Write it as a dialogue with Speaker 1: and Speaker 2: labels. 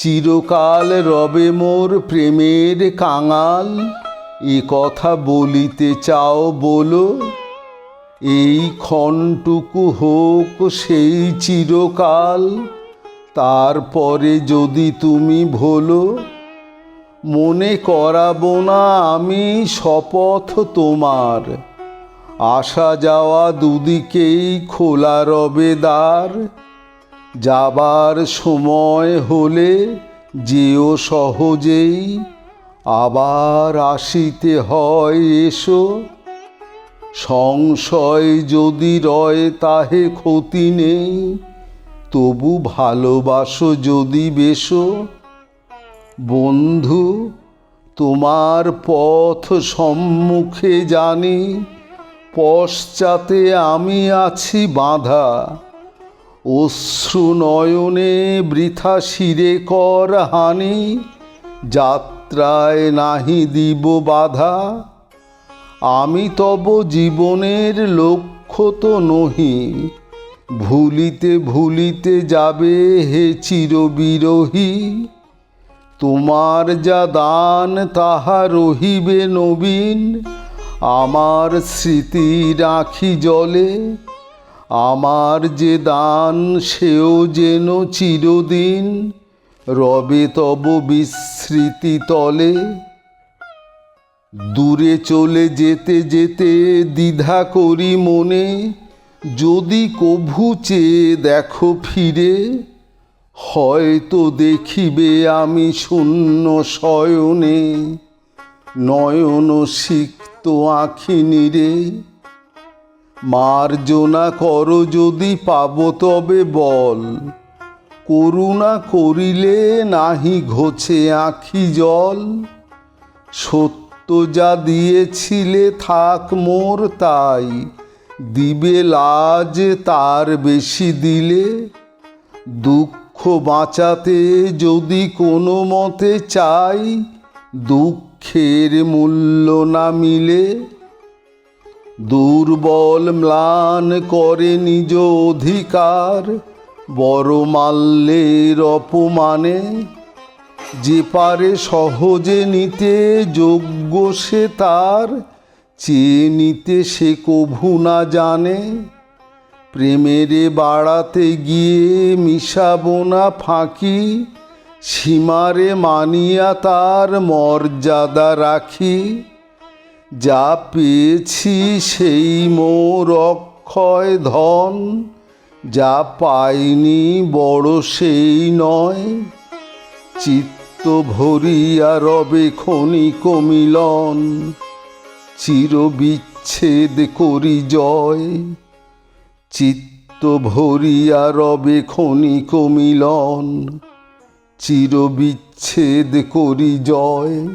Speaker 1: চিরকাল রবে মোর প্রেমের কাঙাল, এ কথা বলিতে চাও বলো। এই ক্ষণটুকু হোক সেই চিরকাল, তারপরে যদি তুমি ভোলো। মনে করাবো না আমি শপথ তোমার, আসা যাওয়া দুদিকেই খোলা রবে দ্বার। যাবার সময় হলে যেও সহজেই, আবার আসিতে হয় এসো। সংশয় যদি রয় তাহে ক্ষতি নেই, তবু ভালোবাসো যদি বেশো বন্ধু, তোমার পথ সম্মুখে জানি, পশ্চাতে আমি আছি বাঁধা। অশ্রু নয়নে বৃথা শিরে কর হানি, যাত্রায় নাহি দিব বাধা। আমি তব জীবনের লক্ষ্য তো নহি, ভুলিতে ভুলিতে যাবে হে চিরবিরোহী। তোমার যা দান, তাহা রহিবে নবীন, আমার স্মৃতি রাখি জলে। আমার যে দান, সেও যেন চিরদিন রবে তব বিস্মৃতি তলে। দূরে চলে যেতে যেতে দ্বিধা করি মনে, যদি কভু চেয়ে দেখো ফিরে, হয়তো দেখিবে আমি শূন্য শয়নে। নয়ন সিক্ত আখি নিরে। মার্জনা করো যদি পাব তবে বল। করুণা করিলে নাহি ঘোছে আখি জল। সত্য যা দিয়েছিলে থাক মোর তাই, দিবে লাজ তার বেশি দিলে। দুঃখ বাঁচাতে যদি কোনো মতে চাই, দুঃখের মূল্য না মিলে দুর্বল ম্লান করে নিজ অধিকার, বড় মাল্যের অপমানে, যে পারে সহজে নিতে যোগ্য সে তার চেয়ে নিতে সে কভু না জানে। প্রেমেরে বাড়াতে গিয়ে মিশাবো না ফাঁকি, সীমারে মানিয়া তার মর্যাদা রাখি। যা পেয়েছি সেই মোর অক্ষয় ধন, যা পাইনি বড় সেই নয়। চিত্ত ভরিয়া রবে ক্ষণিক মিলন, চির বিচ্ছেদ করি জয়। চিত্ত ভরিয়া রবে ক্ষণিক মিলন, চির বিচ্ছেদ করি জয়।